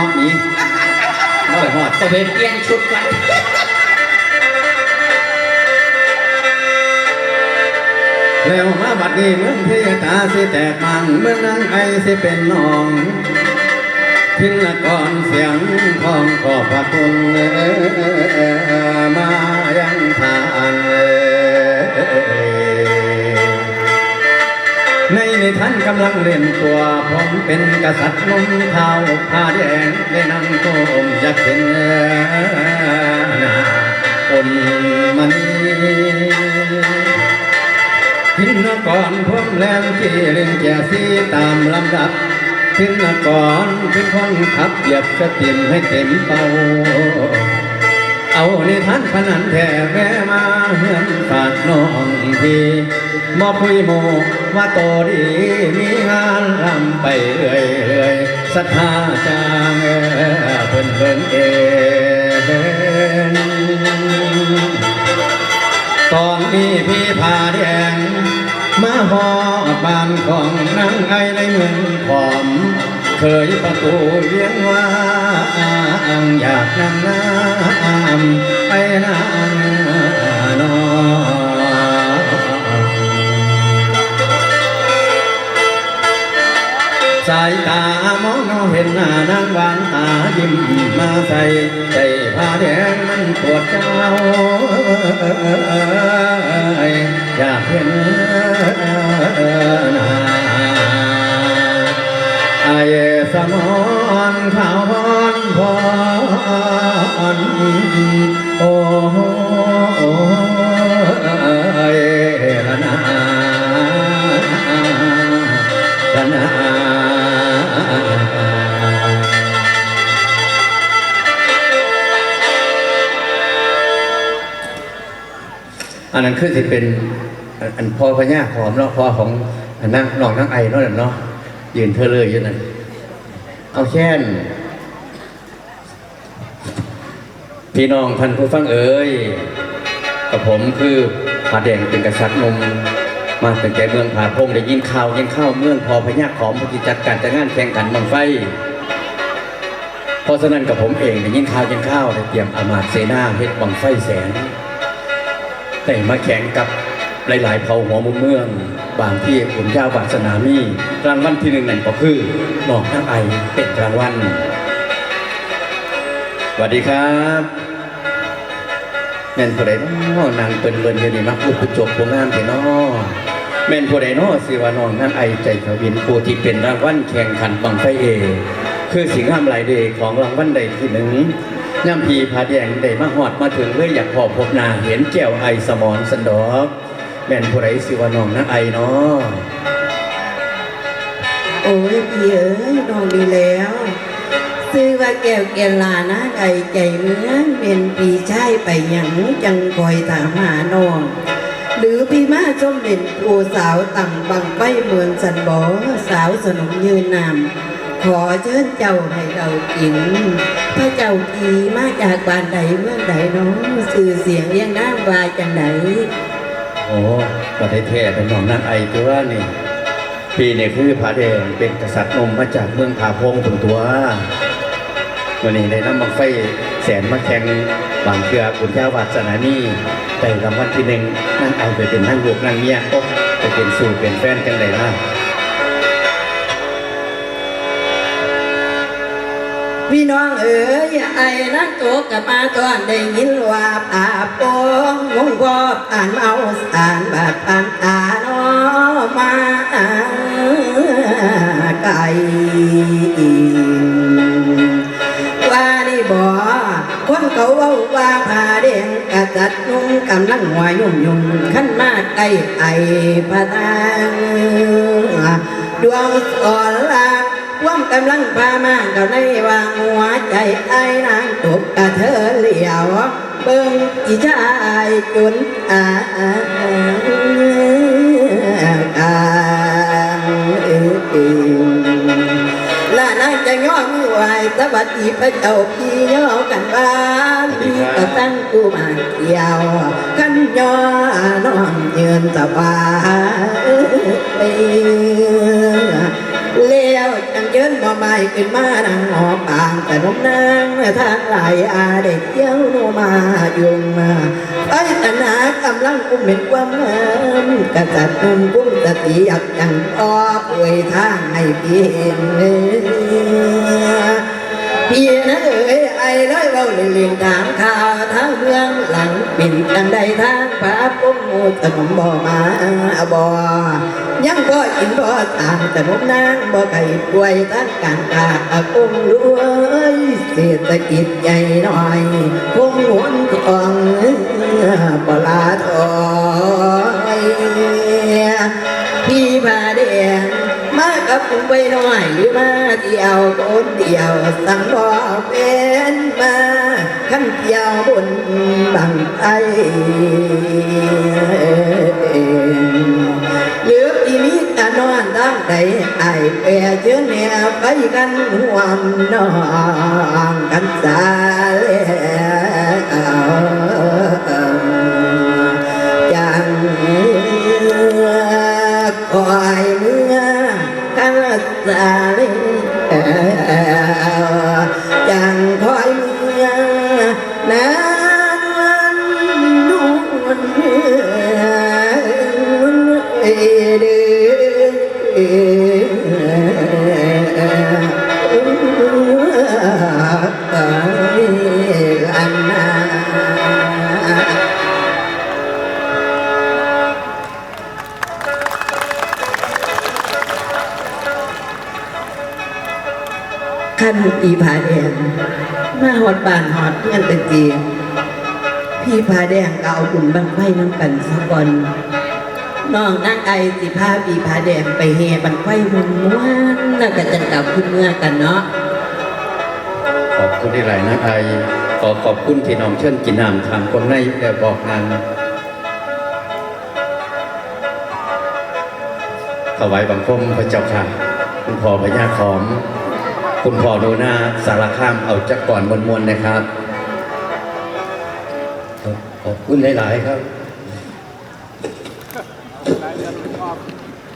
าะนี้บ่ได้ฮอดก็เป็นเปลี่ยนชุดกันแล้วมาบัดนี้เมืองเทตาสิแตกมันเมืองนางไอสิเป็นน้องทินละก่อนเสียงทองขอบพระคุณมายังทาน ในในท่านกำลังเล่นตัวผมเป็นกษัตริย์นุ่มเท้าผ้าแดงได้นั่งโกมอยากเห็นนาอนมันทินละก่อนผมแลมที่เล่นแก่สีตามลำดับขึ้นก่อนเป็นคนขับเหยียบสติมให้เต็มเป่าเอาในท่านพนันแท่แม่มาเฮือนฝากน้องพี่ มอบพุยโมว่าโตดีมีงานรำไปเรื่อยเรื่อยศรัทธาจางเพิ่นเพิ่นเองตอนนี้พี่พาแดงมาหอบ้านของนางไอในเมืองขอม เคยประตูเลี้ยงว่าอยากนำน้ำไปนาน หนหน้านางวานตายิ้มมาใส่ใจผ้าแดงมันปวดเจ้าอยากเห็นหน้าไอ้สมอนข่าวพรพร อันนั้นคือสิเป็นอันพอพญาขอมเนาะพอของอันนั่งน้องนั่งไอเนาะเนาะยืนเธอเลยอยู่นั่นเอาแค่นพี่น้องท่านผู้ฟังเอ๋ยกับผมคือผาแดงเป็นกษัตริย์หนมมาตั้งแต่เมืองผาพงได้ยินข่าวยินข้าวเมืองพอพญาขอมพอจัดการจัดงานแข่งขันบังไฟเพราะฉะนั้นกับผมเองได้ยินข่าวยินข้าวได้เตรียมอามาตเสนาเฮ็ดบังไฟแสน แต่มาแข่งกับหลาย ๆ เผ่าหัวมุมเมือง บางที่ขุนเจ้าบาสนามีรางวัลที่หนึ่งนั่นก็คือหนอกทั้งไอเป็นรางวัลสวัสดีครับแม่นผู้ใดน้อนางเปิ้นเบิ้นอยู่นี่มักพูดผู้จบผู้งามแต่น้อแม่นผู้ใดน้อสิว่าน้องนั่นไอใจเขาวินผู้ที่เป็นรางวัลแข่งขันบังไฟเอ คือสิ่งห้ามหลายเดของรางวัลใดที่หนึ่ง ย่ำพีพาแดงได้มาหอดมาถึงเลยออยากพอพบนาเห็นแก้วไอสมอนสันดอกแม่นผู้ไรสิวานองนักไอเนาะโอ้ยพี่เอ๋ยนองดีแล้ว ซื้อว่าแก้วแก่ลานะไก่ใจเมืองเป็นปีใช่ไปหยังจังคอยถามหาน้อง หรือพี่มาชมเด่นผู้สาวต่ำบังไปเมืองสันบอสาวสนมยืนนำ ขอเชิญเจ้าให้เรากิน พระเจ้าทีมาจากบ้านใดเมืองใดน้องสื่อเสียงเรียงน้ำวาจังใดโอ้ประเทศแท้เป็นน้องนักไอตัวนี่ ปีนี้คือพาแดงเป็นกษัตริย์นมมาจากเมืองผาพงถึงตัววันนี้ได้นำบังไฟแสนมาแข่งบางเครือขุนเจ้าวาสนานีได้รางวัลที่หนึ่งนั่งไอไปเป็นนั่งลูกนั่งเมียโอ้ไปเป็นสู่เป็นแฟนกันเลยนะ พี่น้องเอ๋ยไอ้นักตกับมาตอนได้ยินว่าป่าโปงงงวอบอ่านเมาอ่านบาดอ่านตาโนมาไก่ว่านี่บ่คนเขาเว้าว่าผาแดงกะจัดนุ่งกำลังหัวยุ่มยุ่มขั้นมาใกล้ไอ้พะนางดวงสอนลา ความกำลังพามาเก่าในวางหัวใจไอ้นางตกกะเธอเหลียว เบิ่งอีชายจุนอาการเองและนางจะย่อมือไหวสวัสดีพระเจ้าพี่ย่อกันบ้านพี่ก็ตั้งกูมาเกี่ยวกันย่อน้องยืนสบาย เลี้ยวจังเยินบ่ไม้ขึ้นมานังหอปางแต่นมนางทางไหลอาเด็กเย้าโนมายุงมาไอ้ตนากำลังกุมเป็นความเงินกษัตริย์นุ่มกุ้มสติอยากยังอ้อป่วยทางให้พี่เห็น พี่นะเอ๋ยไอ้ร้อยเราเลี่ยงถามข่าวทางเมืองหลังปิ่นกันใดทางพระปุ้งมูตะนมบ่มาบ่ยังบ่อินบ่ตามแต่นมนางบ่ไก่ป่วยทั้งการกาดอากุ้งรวยเศรษฐกิจใหญ่หน่อย ไปหน่อยมาเที่ยวคนเดียวสั่งบอกเป็นมาขันเที่ยวบนบังไอเหลืออีนี้ตานอนตั้งใดไอแปรเชื้อแนวไปกันห่วมนองกันสา ขั้นอีผาแดงมาหอดบ้านหอดเพื่อนตะเกียพี่ผาแดงก็เอาบุญบังไฟน้ำกันสักวันน้องนางไอสิพาพี่ผาแดงไปเฮบังไฟมุนม้วนแล้วก็จะกลับขึ้นเมื่อกันเนาะขอบคุณที่หลายนะไอขอขอบคุณที่น้องเชิญกินน้ำทางคนในแต่บอกงานถวายบังคมพระเจ้าค่ะคุณพ่อพญาขอม คุณพ่อโดนาสารข้ามเอาจักก่อนมวลๆนะครับ ขอบคุณหลาย ๆ ครับ